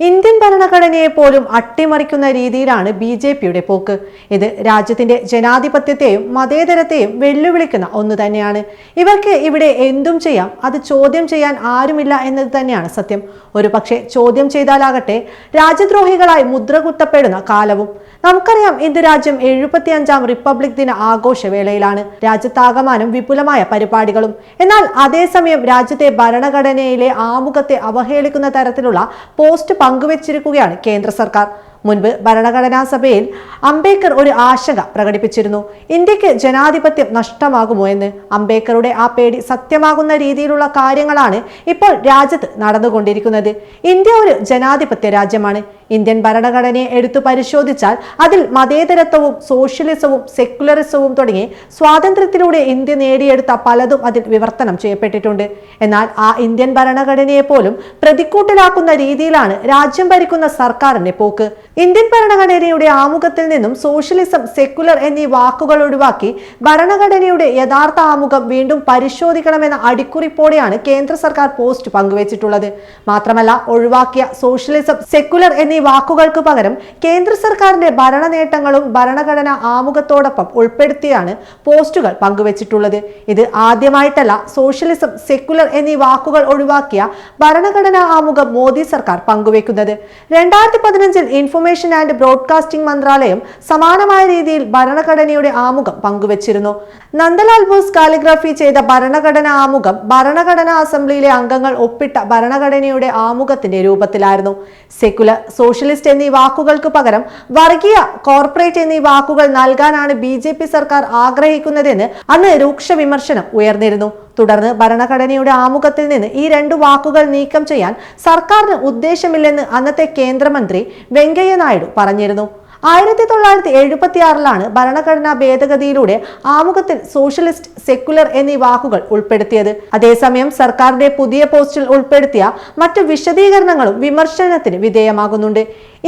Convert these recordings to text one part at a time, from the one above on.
Indian ഭരണഘടനയെ പോലും അട്ടിമറിക്കുന്ന രീതിയിലാണ് ബി ജെ പിയുടെ പോക്ക്. ഇത് രാജ്യത്തിന്റെ ജനാധിപത്യത്തെയും മതേതരത്തെയും വെല്ലുവിളിക്കുന്ന ഒന്ന് തന്നെയാണ്. ഇവർക്ക് ഇവിടെ എന്തും ചെയ്യാം അത് ചോദ്യം ചെയ്യാൻ ആരുമില്ല എന്നത് തന്നെയാണ് സത്യം. ഒരു പക്ഷേ ചോദ്യം ചെയ്താലാകട്ടെ രാജ്യദ്രോഹികളായി മുദ്രകുത്തപ്പെടുന്ന കാലവും. നമുക്കറിയാം ഇന്ന് രാജ്യം എഴുപത്തി അഞ്ചാം റിപ്പബ്ലിക് ദിന ആഘോഷവേളയിലാണ്. രാജ്യത്താകമാനം വിപുലമായ പരിപാടികളും. എന്നാൽ അതേസമയം രാജ്യത്തെ ഭരണഘടനയിലെ ആമുഖത്തെ അവഹേളിക്കുന്ന തരത്തിലുള്ള പോസ്റ്റ് പങ്കുവച്ചിരിക്കുകയാണ് കേന്ദ്ര സർക്കാർ. മുൻപ് ഭരണഘടനാ സഭയിൽ അംബേദ്കർ ഒരു ആശങ്ക പ്രകടിപ്പിച്ചിരുന്നു. ഇന്ത്യയ്ക്ക് ജനാധിപത്യം നഷ്ടമാകുമോ എന്ന് അംബേദ്കറുടെ ആ പേടി സത്യമാകുന്ന രീതിയിലുള്ള കാര്യങ്ങളാണ് ഇപ്പോൾ രാജ്യത്ത് നടന്നുകൊണ്ടിരിക്കുന്നത്. ഇന്ത്യ ഒരു ജനാധിപത്യ രാജ്യമാണ്. ഇന്ത്യൻ ഭരണഘടനയെ എടുത്തു പരിശോധിച്ചാൽ അതിൽ മതേതരത്വവും സോഷ്യലിസവും സെക്യുലറിസവും തുടങ്ങി സ്വാതന്ത്ര്യത്തിലൂടെ ഇന്ത്യ നേടിയെടുത്ത പലതും അതിൽ വിവർത്തനം ചെയ്യപ്പെട്ടിട്ടുണ്ട്. എന്നാൽ ആ ഇന്ത്യൻ ഭരണഘടനയെ പോലും പ്രതിക്കൂട്ടിലാക്കുന്ന രീതിയിലാണ് രാജ്യം ഭരിക്കുന്ന സർക്കാരിന്റെ പോക്ക്. ഇന്ത്യൻ ഭരണഘടനയുടെ ആമുഖത്തിൽ നിന്നും സോഷ്യലിസം സെക്കുലർ എന്നീ വാക്കുകൾ ഒഴിവാക്കി ഭരണഘടനയുടെ യഥാർത്ഥ ആമുഖം വീണ്ടും പരിശോധിക്കണമെന്ന അടിക്കുറിപ്പോടെയാണ് കേന്ദ്ര സർക്കാർ പോസ്റ്റ് പങ്കുവച്ചിട്ടുള്ളത്. മാത്രമല്ല ഒഴിവാക്കിയ സോഷ്യലിസം സെക്കുലർ എന്നീ വാക്കുകൾക്ക് പകരം കേന്ദ്ര സർക്കാരിന്റെ ഭരണ നേട്ടങ്ങളും ഭരണഘടന ആമുഖത്തോടൊപ്പം ഉൾപ്പെടുത്തിയാണ് പോസ്റ്റുകൾ പങ്കുവച്ചിട്ടുള്ളത്. ഇത് ആദ്യമായിട്ടല്ല സോഷ്യലിസം സെക്കുലർ എന്നീ വാക്കുകൾ ഒഴിവാക്കിയ ഭരണഘടനാ ആമുഖം മോദി സർക്കാർ പങ്കുവെക്കുന്നത് രണ്ടായിരത്തി പതിനഞ്ചിൽ ഇൻഫർമേഷൻ ആൻഡ് ബ്രോഡ്കാസ്റ്റിംഗ് മന്ത്രാലയം സമാനമായ രീതിയിൽ ഭരണഘടനയുടെ ആമുഖം പങ്കുവച്ചിരുന്നു. നന്ദലാൽ ബോസ് കാലിഗ്രാഫി ചെയ്ത ഭരണഘടന ആമുഖം ഭരണഘടനാ അസംബ്ലിയിലെ അംഗങ്ങൾ ഒപ്പിട്ട ഭരണഘടനയുടെ ആമുഖത്തിന്റെ രൂപത്തിലായിരുന്നു. സെക്കുലർ സോഷ്യലിസ്റ്റ് എന്നീ വാക്കുകൾക്ക് പകരം വർഗീയ കോർപ്പറേറ്റ് എന്നീ വാക്കുകൾ നൽകാനാണ് ബി സർക്കാർ ആഗ്രഹിക്കുന്നതെന്ന് അന്ന് രൂക്ഷ വിമർശനം ഉയർന്നിരുന്നു. തുടർന്ന് ഭരണഘടനയുടെ ആമുഖത്തിൽ നിന്ന് ഈ രണ്ട് വാക്കുകൾ നീക്കം ചെയ്യാൻ സർക്കാരിന് ഉദ്ദേശമില്ലെന്ന് അന്നത്തെ കേന്ദ്രമന്ത്രി വെങ്കയ്യ നായിഡു പറഞ്ഞിരുന്നു. ആയിരത്തി തൊള്ളായിരത്തി എഴുപത്തി ആറിലാണ് ഭരണഘടനാ ഭേദഗതിയിലൂടെ ആമുഖത്തിൽ സോഷ്യലിസ്റ്റ് സെക്യുലർ എന്നീ വാക്കുകൾ ഉൾപ്പെടുത്തിയത്. അതേസമയം സർക്കാരിന്റെ പുതിയ പോസ്റ്റിൽ ഉൾപ്പെടുത്തിയ മറ്റു വിശദീകരണങ്ങളും വിമർശനത്തിന് വിധേയമാകുന്നുണ്ട്.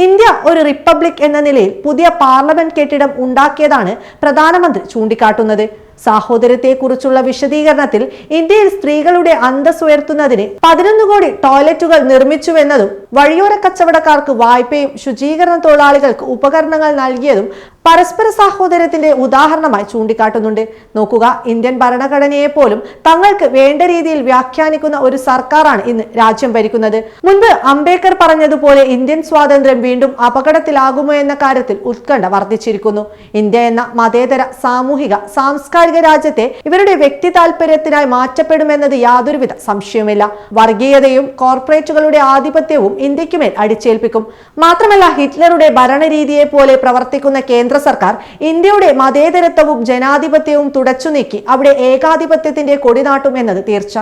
ഇന്ത്യ ഒരു റിപ്പബ്ലിക് എന്ന നിലയിൽ പുതിയ പാർലമെന്റ് കെട്ടിടം ഉണ്ടാക്കിയതാണ് പ്രധാനമന്ത്രി ചൂണ്ടിക്കാട്ടുന്നത്. സാഹോദര്യത്തെക്കുറിച്ചുള്ള വിശദീകരണത്തിൽ ഇന്ത്യയിൽ സ്ത്രീകളുടെ അന്തസ്സുയർത്തുന്നതിന് പതിനൊന്ന് കോടി ടോയ്ലറ്റുകൾ നിർമ്മിച്ചുവെന്നതും വഴിയോര കച്ചവടക്കാർക്ക് വായ്പയും ശുചീകരണ തൊഴിലാളികൾക്ക് ഉപകരണങ്ങൾ നൽകിയതും പരസ്പര സാഹോദര്യത്തിന്റെ ഉദാഹരണമായി ചൂണ്ടിക്കാട്ടുന്നുണ്ട്. നോക്കുക ഇന്ത്യൻ ഭരണഘടനയെ പോലും തങ്ങൾക്ക് വേണ്ട രീതിയിൽ വ്യാഖ്യാനിക്കുന്ന ഒരു സർക്കാരാണ് ഇന്ന് രാജ്യം ഭരിക്കുന്നത്. മുൻപ് അംബേദ്കർ പറഞ്ഞതുപോലെ ഇന്ത്യൻ സ്വാതന്ത്ര്യം വീണ്ടും അപകടത്തിലാകുമോ എന്ന കാര്യത്തിൽ ഉത്കണ്ഠ വർദ്ധിച്ചിരിക്കുന്നു. ഇന്ത്യ എന്ന മതേതര സാമൂഹിക സാംസ്കാരിക രാജ്യത്തെ ഇവരുടെ വ്യക്തി താല്പര്യത്തിനായി മാറ്റപ്പെടുമെന്നത് യാതൊരുവിധ സംശയമില്ല വർഗീയതയും കോർപ്പറേറ്റുകളുടെ ആധിപത്യവും ഇന്ത്യക്കുമേൽ അടിച്ചേൽപ്പിക്കും. മാത്രമല്ല ഹിറ്റ്ലറുടെ ഭരണരീതിയെ പോലെ പ്രവർത്തിക്കുന്ന കേന്ദ്ര സർക്കാർ ഇന്ത്യയുടെ മതേതരത്വവും ജനാധിപത്യവും തുടച്ചു നീക്കി അവിടെ ഏകാധിപത്യത്തിന്റെ കൊടിനാട്ടും എന്നത് തീർച്ച.